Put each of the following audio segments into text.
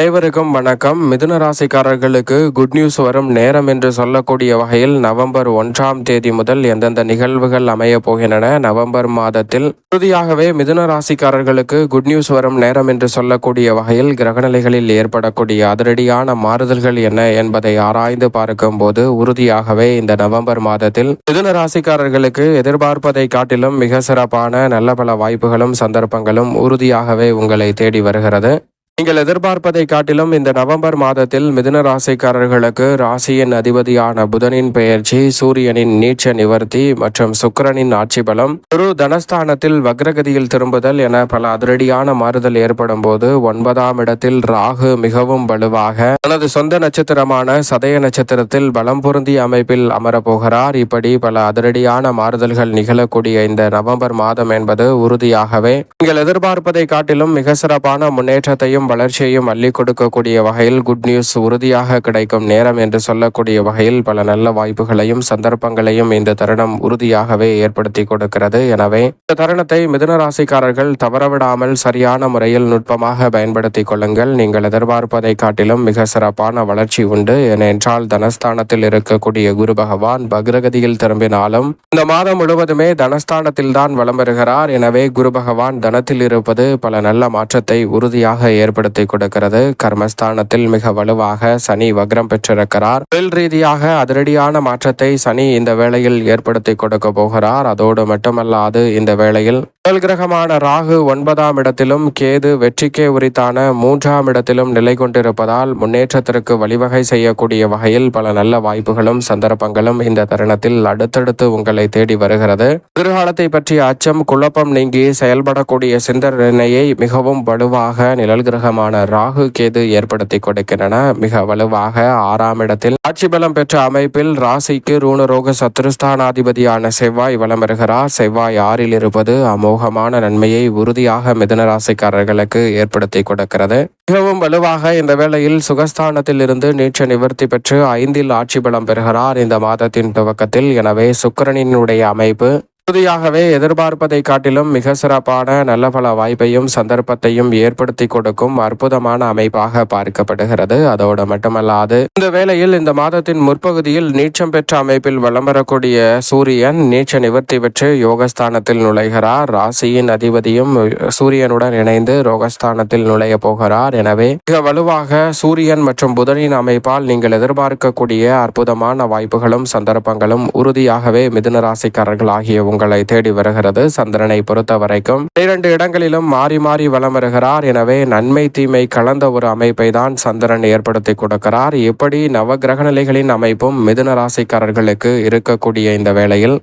அனைவருக்கும் வணக்கம். மிதுன ராசிக்காரர்களுக்கு குட் நியூஸ் வரும் நேரம் என்று சொல்லக்கூடிய வகையில் நவம்பர் ஒன்றாம் தேதி முதல் எந்தெந்த நிகழ்வுகள் அமைய போகின்றன? நவம்பர் மாதத்தில் உறுதியாகவே மிதுன ராசிக்காரர்களுக்கு குட் நியூஸ் வரும் நேரம் என்று சொல்லக்கூடிய வகையில் கிரகநிலைகளில் ஏற்படக்கூடிய அதிரடியான மாறுதல்கள் என்ன என்பதை ஆராய்ந்து பார்க்கும்போது உறுதியாகவே இந்த நவம்பர் மாதத்தில் மிதுன ராசிக்காரர்களுக்கு எதிர்பார்ப்பதை காட்டிலும் மிக சிறப்பான நல்ல பல வாய்ப்புகளும் சந்தர்ப்பங்களும் உறுதியாகவே உங்களை தேடி வருகிறது. நீங்கள் எதிர்பார்ப்பதை காட்டிலும் இந்த நவம்பர் மாதத்தில் மிதுன ராசிக்காரர்களுக்கு ராசியின் அதிபதியான புதனின் பெயர்ச்சி சூரியனின் நீச்ச நிவர்த்தி மற்றும் சுக்கரனின் ஆட்சி பலம் குரு தனஸ்தானத்தில் வக்ரகதியில் திரும்புதல் என பல அதிரடியான மாறுதல் ஏற்படும் போது ஒன்பதாம் இடத்தில் ராகு மிகவும் வலுவாக தனது சொந்த நட்சத்திரமான சதய நட்சத்திரத்தில் பலம் பொருந்திய அமைப்பில் அமரப்போகிறார். இப்படி பல அதிரடியான மாறுதல்கள் நிகழக்கூடிய இந்த நவம்பர் மாதம் என்பது உறுதியாகவே நீங்கள் எதிர்பார்ப்பதை காட்டிலும் மிக சிறப்பான முன்னேற்றத்தையும் வளர்ச்சியையும் அள்ளி கொடுக்கக்கூடிய வகையில் குட் நியூஸ் உறுதியாக கிடைக்கும் நேரம் என்று சொல்லக்கூடிய வகையில் பல நல்ல வாய்ப்புகளையும் சந்தர்ப்பங்களையும் இந்த தருணம் உறுதியாகவே ஏற்படுத்தி கொடுக்கிறது. எனவே இந்த தருணத்தை மிதுன ராசிக்காரர்கள் தவறவிடாமல் சரியான முறையில் நுட்பமாக பயன்படுத்திக் கொள்ளுங்கள். நீங்கள் எதிர்பார்ப்பதை காட்டிலும் மிக சிறப்பான வளர்ச்சி உண்டு. ஏனென்றால் தனஸ்தானத்தில் இருக்கக்கூடிய குரு பகவான் பக்ரகதியில் திரும்பினாலும் இந்த மாதம் முழுவதுமே தனஸ்தானத்தில் தான் வலம் பெறுகிறார் எனவே குரு பகவான் தனத்தில் இருப்பது பல நல்ல மாற்றத்தை உறுதியாக ஏற்படுத்த கொடுக்கிறது. கர்மஸ்தானத்தில் மிக வலுவாக சனி வக்ரம் பெற்றிருக்கிறார். தொழில் ரீதியாக அதிரடியான மாற்றத்தை சனி இந்த வேளையில் ஏற்படுத்தி கொடுக்க போகிறார். அதோடு மட்டுமல்லாது இந்த வேளையில் முதல் கிரகமான ராகு ஒன்பதாம் இடத்திலும் கேது வெற்றிக்கே உரித்தான மூன்றாம் இடத்திலும் நிலை கொண்டிருப்பதால் முன்னேற்றத்திற்கு வழிவகை செய்யக்கூடிய வகையில் பல நல்ல வாய்ப்புகளும் சந்தர்ப்பங்களும் இந்த தருணத்தில் அடுத்தடுத்து உங்களை தேடி வருகிறது. எதிர்காலத்தை பற்றிய அச்சம் குழப்பம் நீங்கி செயல்படக்கூடிய சிந்தனையை மிகவும் வலுவாக நிழல் கிரகமான ராகு கேது ஏற்படுத்தி கொடுக்கின்றன. மிக வலுவாக ஆறாம் இடத்தில் ஆட்சி பலம் பெற்ற அமைப்பில் ராசிக்கு ரூணரோக சத்துருஸ்தானாதிபதியான செவ்வாய் வலம் வருகிறார். செவ்வாய் ஆறில் இருப்பது அமோகமான நன்மையை உறுதியாக மிதனராசிக்காரர்களுக்கு ஏற்படுத்தி கொடுக்கிறது. மிகவும் வலுவாக இந்த வேளையில் சுகஸ்தானத்தில் இருந்து நீச்ச நிவர்த்தி பெற்று ஐந்தில் ஆட்சி பலம் பெறுகிறார் இந்த மாதத்தின் துவக்கத்தில். எனவே சுக்கரனினுடைய அமைப்பு உறுதியாகவே எதிர்பார்ப்பதை காட்டிலும் மிக சிறப்பான நல்ல பல வாய்ப்பையும் சந்தர்ப்பத்தையும் ஏற்படுத்தி கொடுக்கும் அற்புதமான அமைப்பாக பார்க்கப்படுகிறது. அதோடு மட்டுமல்லாது இந்த வேளையில் இந்த மாதத்தின் முற்பகுதியில் நீச்சம் பெற்ற அமைப்பில் வலம் வரக்கூடிய சூரியன் நீச்ச நிவர்த்தி பெற்று யோகஸ்தானத்தில் நுழைகிறார். ராசியின் அதிபதியும் சூரியனுடன் இணைந்து ரோகஸ்தானத்தில் நுழைய போகிறார். எனவே மிக வலுவாக சூரியன் மற்றும் புதனின் அமைப்பால் நீங்கள் எதிர்பார்க்கக்கூடிய அற்புதமான வாய்ப்புகளும் சந்தர்ப்பங்களும் உறுதியாகவே மிதுன ராசிக்காரர்கள் ஆகிய உங்களை தேடி வருகிறது. சந்திரனை பொறுத்த வரைக்கும் இரண்டு இடங்களிலும் மாறி மாறி வலம் வருகிறார். எனவே நன்மை தீமை கலந்த ஒரு அமைப்பை தான் சந்திரன் ஏற்படுத்தி கொடுக்கிறார். இப்படி நவகிரக நிலைகளின் அமைப்பும் மிதுன ராசிக்காரர்களுக்கு இருக்கக்கூடிய இந்த வேளையில்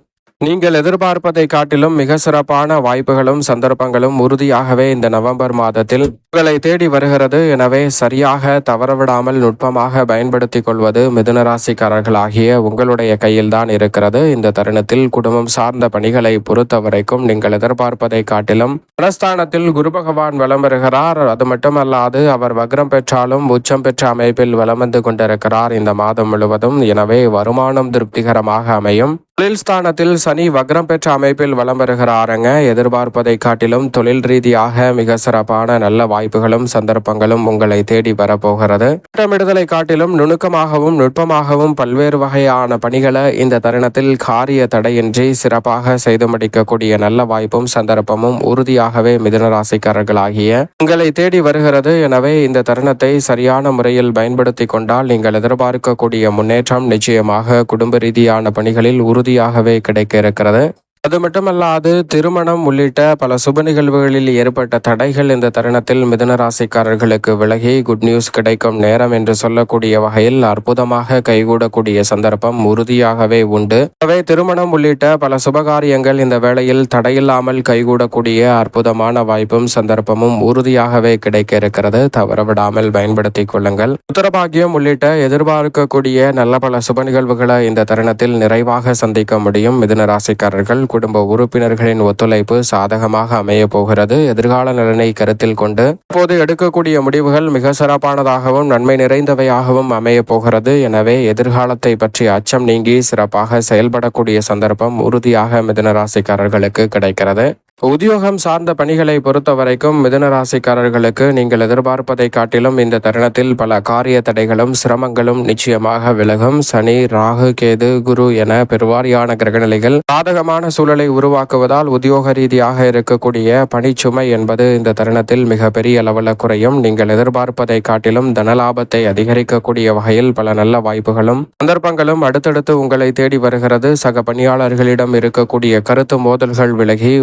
நீங்கள் எதிர்பார்ப்பதை காட்டிலும் மிக சிறப்பான வாய்ப்புகளும் சந்தர்ப்பங்களும் உறுதியாகவே இந்த நவம்பர் மாதத்தில் உங்களை தேடி வருகிறது. எனவே சரியாக தவறவிடாமல் நுட்பமாக பயன்படுத்திக் கொள்வது மிதுனராசிக்காரர்களாகிய உங்களுடைய கையில்தான் இருக்கிறது. இந்த தருணத்தில் குடும்பம் சார்ந்த பணிகளை பொறுத்த வரைக்கும் நீங்கள் எதிர்பார்ப்பதை காட்டிலும் மனஸ்தானத்தில் குரு பகவான் வலம் பெறுகிறார் அது மட்டுமல்லாது அவர் வக்ரம் பெற்றாலும் உச்சம் பெற்ற அமைப்பில் வலம் வந்து கொண்டிருக்கிறார். இந்த மாதம் முழுவதும். எனவே வருமானம் திருப்திகரமாக அமையும். தொழில் ஸ்தானத்தில் சனி வக்ரம் பெற்ற அமைப்பில் வலம் வருகிறாருங்க. எதிர்பார்ப்பதை காட்டிலும் தொழில் ரீதியாக மிக சிறப்பான நல்ல வாய்ப்புகளும் சந்தர்ப்பங்களும் உங்களை தேடி வரப்போகிறது. திட்டமிடுதலை காட்டிலும் நுணுக்கமாகவும் நுட்பமாகவும் பல்வேறு வகையான பணிகளை இந்த தருணத்தில் காரிய தடையின்றி சிறப்பாக செய்து முடிக்கக்கூடிய நல்ல வாய்ப்பும் சந்தர்ப்பமும் உறுதியாகவே மிதனராசிக்காரர்களாகிய உங்களை தேடி வருகிறது. எனவே இந்த தருணத்தை சரியான முறையில் பயன்படுத்தி கொண்டால் நீங்கள் எதிர்பார்க்கக்கூடிய முன்னேற்றம் நிச்சயமாக குடும்ப ரீதியான பணிகளில் பகுதியாகவே கிடைக்க இருக்கிறது. அது மட்டுமல்லாது திருமணம் உள்ளிட்ட பல சுப நிகழ்வுகளில் ஏற்பட்ட தடைகள் இந்த தருணத்தில் மிதுன ராசிக்காரர்களுக்கு விலகி குட் நியூஸ் கிடைக்கும் நேரம் என்று சொல்லக்கூடிய வகையில் அற்புதமாக கைகூடக்கூடிய சந்தர்ப்பம் உறுதியாகவே உண்டு. எனவே திருமணம் உள்ளிட்ட பல சுபகாரியங்கள் இந்த வேளையில் தடையில்லாமல் கைகூடக்கூடிய அற்புதமான வாய்ப்பும் சந்தர்ப்பமும் உறுதியாகவே கிடைக்க இருக்கிறது. தவறவிடாமல் பயன்படுத்திக் கொள்ளுங்கள். உத்தரபாகியம் உள்ளிட்ட எதிர்பார்க்கக்கூடிய நல்ல பல சுப நிகழ்வுகளை இந்த தருணத்தில் நிறைவாக சந்திக்க முடியும். மிதுன ராசிக்காரர்கள் குடும்ப உறுப்பினர்களின் ஒத்துழைப்பு சாதகமாக அமைய போகிறது. எதிர்கால நலனை கருத்தில் கொண்டு இப்போது எடுக்கக்கூடிய முடிவுகள் மிக சிறப்பானதாகவும் நன்மை நிறைந்தவையாகவும் அமைய போகிறது. எனவே எதிர்காலத்தை பற்றி அச்சம் நீங்கி சிறப்பாக செயல்படக்கூடிய சந்தர்ப்பம் உறுதியாக மிதுன ராசிக்காரர்களுக்கு கிடைக்கிறது. உத்தியோகம் சார்ந்த பணிகளை பொறுத்த வரைக்கும் மிதுன ராசிக்காரர்களுக்கு நீங்கள் எதிர்பார்ப்பதை காட்டிலும் இந்த தருணத்தில் பல காரிய தடைகளும் சிரமங்களும் நிச்சயமாக விலகும். சனி ராகு கேது குரு என பெருவாரியான கிரகநிலைகள் சாதகமான சூழலை உருவாக்குவதால் உத்தியோக ரீதியாக இருக்கக்கூடிய பணிச்சுமை என்பது இந்த தருணத்தில் மிக பெரிய அளவில் குறையும். நீங்கள் எதிர்பார்ப்பதை காட்டிலும் தனலாபத்தை அதிகரிக்கக்கூடிய வகையில் பல நல்ல வாய்ப்புகளும் சந்தர்ப்பங்களும் அடுத்தடுத்து உங்களை தேடி வருகிறது. சக பணியாளர்களிடம் இருக்கக்கூடிய கருத்து மோதல்கள் விலகி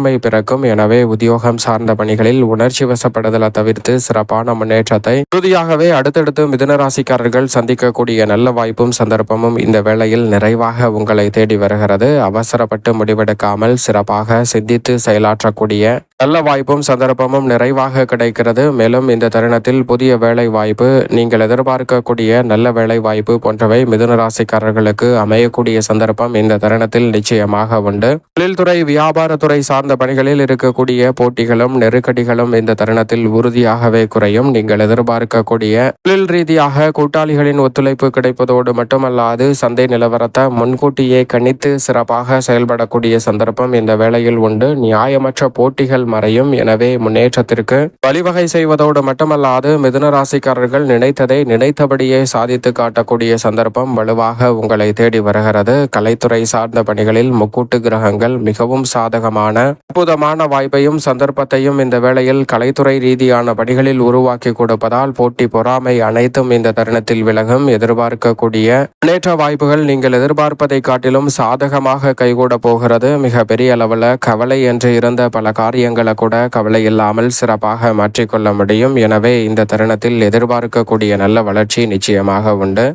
ஒற்றுமை பிறக்கும். எனவே உத்தியோகம் சார்ந்த பணிகளில் உணர்ச்சி வசப்படுதலை தவிர்த்து சிறப்பான முன்னேற்றத்தை உறுதியாகவே அடுத்தடுத்து மிதுனராசிக்காரர்கள் சந்திக்கக்கூடிய நல்ல வாய்ப்பும் சந்தர்ப்பமும் இந்த வேளையில் நிறைவாக உங்களை தேடி வருகிறது. அவசரப்பட்டு முடிவெடுக்காமல் சிறப்பாக சிந்தித்து செயலாற்றக்கூடிய நல்ல வாய்ப்பும் சந்தர்ப்பமும் நிறைவாக கிடைக்கிறது. மேலும் இந்த தருணத்தில் புதிய வேலை வாய்ப்பு நீங்கள் எதிர்பார்க்கக்கூடிய நல்ல வேலை வாய்ப்பு போன்றவை மிதுன ராசிக்காரர்களுக்கு அமையக்கூடிய சந்தர்ப்பம் இந்த தருணத்தில் நிச்சயமாக உண்டு. தொழில்துறை வியாபாரத்துறை சார்ந்த பணிகளில் இருக்கக்கூடிய போட்டிகளும் நெருக்கடிகளும் இந்த தருணத்தில் உறுதியாகவே குறையும். நீங்கள் எதிர்பார்க்கக்கூடிய தொழில் ரீதியாக கூட்டாளிகளின் ஒத்துழைப்பு கிடைப்பதோடு மட்டுமல்லாது சந்தை நிலவரத்தை முன்கூட்டியே கணித்து சிறப்பாக செயல்படக்கூடிய சந்தர்ப்பம் இந்த வேளையில் உண்டு. நியாயமற்ற போட்டிகள் மறையும். எனவே முன்னேற்றத்திற்கு வழிவகை செய்வதோடு மட்டுமல்லாது மிதுன ராசிக்காரர்கள் நினைத்ததை நினைத்தபடியே சாதித்து காட்டக்கூடிய சந்தர்ப்பம் வலுவாக உங்களை தேடி வருகிறது. கலைத்துறை சார்ந்த பணிகளில் முக்கூட்டு கிரகங்கள் மிகவும் சாதகமான அற்புதமான வாய்ப்பையும் சந்தர்ப்பத்தையும் இந்த வேளையில் கலைத்துறை ரீதியான பணிகளில் உருவாக்கி கொடுப்பதால் போட்டி பொறாமை அனைத்தும் இந்த தருணத்தில் விலகும். எதிர்பார்க்கக்கூடிய முன்னேற்ற வாய்ப்புகள் நீங்கள் எதிர்பார்ப்பதை காட்டிலும் சாதகமாக கைகூட போகிறது. மிக பெரிய அளவில் கவலை என்று இருந்த பல காரியங்கள் கூட கவலை இல்லாமல் சிறப்பாக மாற்றிக்கொள்ள முடியும். எனவே இந்த தருணத்தில் எதிர்பார்க்கக்கூடிய நல்ல வளர்ச்சி நிச்சயமாக உண்டு.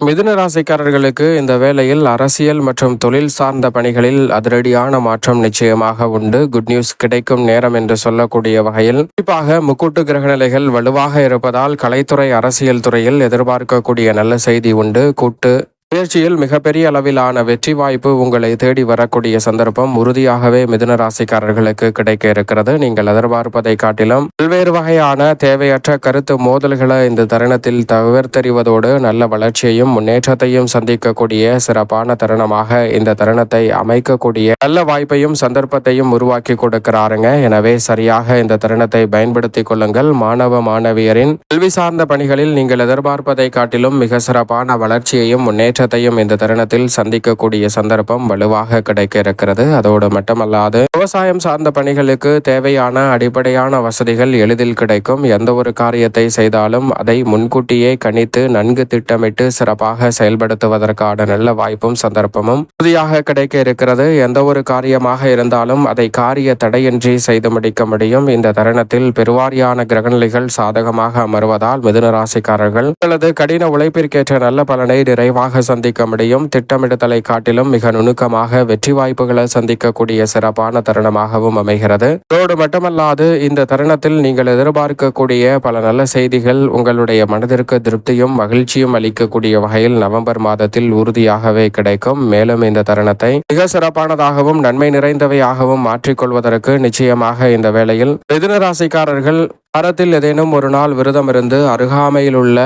மிதுன ராசிக்காரர்களுக்கு இந்த வேளையில் அரசியல் மற்றும் தொழில் சார்ந்த பணிகளில் அதிரடியான மாற்றம் நிச்சயமாக உண்டு. குட் நியூஸ் கிடைக்கும் நேரம் என்று சொல்லக்கூடிய வகையில் குறிப்பாக முக்கூட்டு கிரகநிலைகள் வலுவாக இருப்பதால் கலைத்துறை அரசியல் துறையில் எதிர்பார்க்கக்கூடிய நல்ல செய்தி உண்டு. கூட்டு முயற்சியில் மிகப்பெரிய அளவிலான வெற்றி வாய்ப்பு உங்களை தேடி வரக்கூடிய சந்தர்ப்பம் உறுதியாகவே மிதுன ராசிக்காரர்களுக்கு கிடைக்க இருக்கிறது. நீங்கள் எதிர்பார்ப்பதை காட்டிலும் பல்வேறு வகையான தேவையற்ற கருத்து மோதல்களை இந்த தருணத்தில் தவிர்த்தறிவதோடு நல்ல வளர்ச்சியையும் முன்னேற்றத்தையும் சந்திக்கக்கூடிய சிறப்பான தருணமாக இந்த தருணத்தை அமைக்கக்கூடிய நல்ல வாய்ப்பையும் சந்தர்ப்பத்தையும் உருவாக்கி கொடுக்கிறாருங்க. எனவே சரியாக இந்த தருணத்தை பயன்படுத்திக் கொள்ளுங்கள். மாணவ மாணவியரின் கல்வி சார்ந்த பணிகளில் நீங்கள் எதிர்பார்ப்பதை காட்டிலும் மிக சிறப்பான வளர்ச்சியையும் முன்னேற்ற முன்னேற்றத்தையும் இந்த தருணத்தில் சந்திக்கக்கூடிய சந்தர்ப்பம் வலுவாக கிடைக்க இருக்கிறது அதோடு மட்டுமல்லாது விவசாயம் சார்ந்த பணிகளுக்கு தேவையான அடிப்படையான வசதிகள் எளிதில் கிடைக்கும். எந்த ஒரு காரியத்தை செய்தாலும் அதை முன்கூட்டியே கணித்து நன்கு திட்டமிட்டு சிறப்பாக செயல்படுத்துவதற்கான நல்ல வாய்ப்பும் சந்தர்ப்பமும் உறுதியாக கிடைக்க இருக்கிறது எந்த ஒரு காரியமாக இருந்தாலும் அதை காரிய தடையின்றி செய்து முடிக்க முடியும். இந்த தருணத்தில் பெருவாரியான கிரகநிலைகள் சாதகமாக அமர்வதால் மிதுன ராசிக்காரர்கள் அல்லது கடின உழைப்பிற்கேற்ற நல்ல பலனை நிறைவாக சந்திக்க முடியும் திட்டமிடுதலை காட்டிலும் மிக நுணுக்கமாக வெற்றி வாய்ப்புகளை சந்திக்கக்கூடிய சிறப்பான தருணமாகவும் அமைகிறது. இதோடு மட்டுமல்லாது இந்த தருணத்தில் நீங்கள் எதிர்பார்க்கக்கூடிய பல நல்ல செய்திகள் உங்களுடைய மனதிற்கு திருப்தியும் மகிழ்ச்சியும் அளிக்கக்கூடிய வகையில் நவம்பர் மாதத்தில் உறுதியாகவே கிடைக்கும். மேலும் இந்த தருணத்தை மிக சிறப்பானதாகவும் நன்மை நிறைந்தவையாகவும் மாற்றிக்கொள்வதற்கு நிச்சயமாக இந்த வேளையில் மிதுன ராசிக்காரர்கள் வாரத்தில் ஏதேனும் ஒரு நாள் விரதம் இருந்து அருகாமையில் உள்ள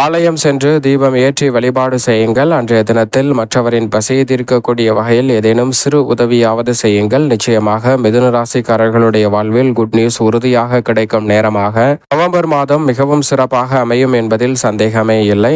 ஆலயம் சென்று தீபம் ஏற்றி வழிபாடு செய்யுங்கள். அன்றைய தினத்தில் மற்றவரின் பசியை தீர்க்கக்கூடிய வகையில் ஏதேனும் சிறு உதவியாவது செய்யுங்கள். நிச்சயமாக மிதுன ராசிக்காரர்களுடைய வாழ்வில் குட் நியூஸ் உறுதியாக கிடைக்கும் நேரமாக. நவம்பர் மாதம் மிகவும் சிறப்பாக அமையும் என்பதில் சந்தேகமே இல்லை.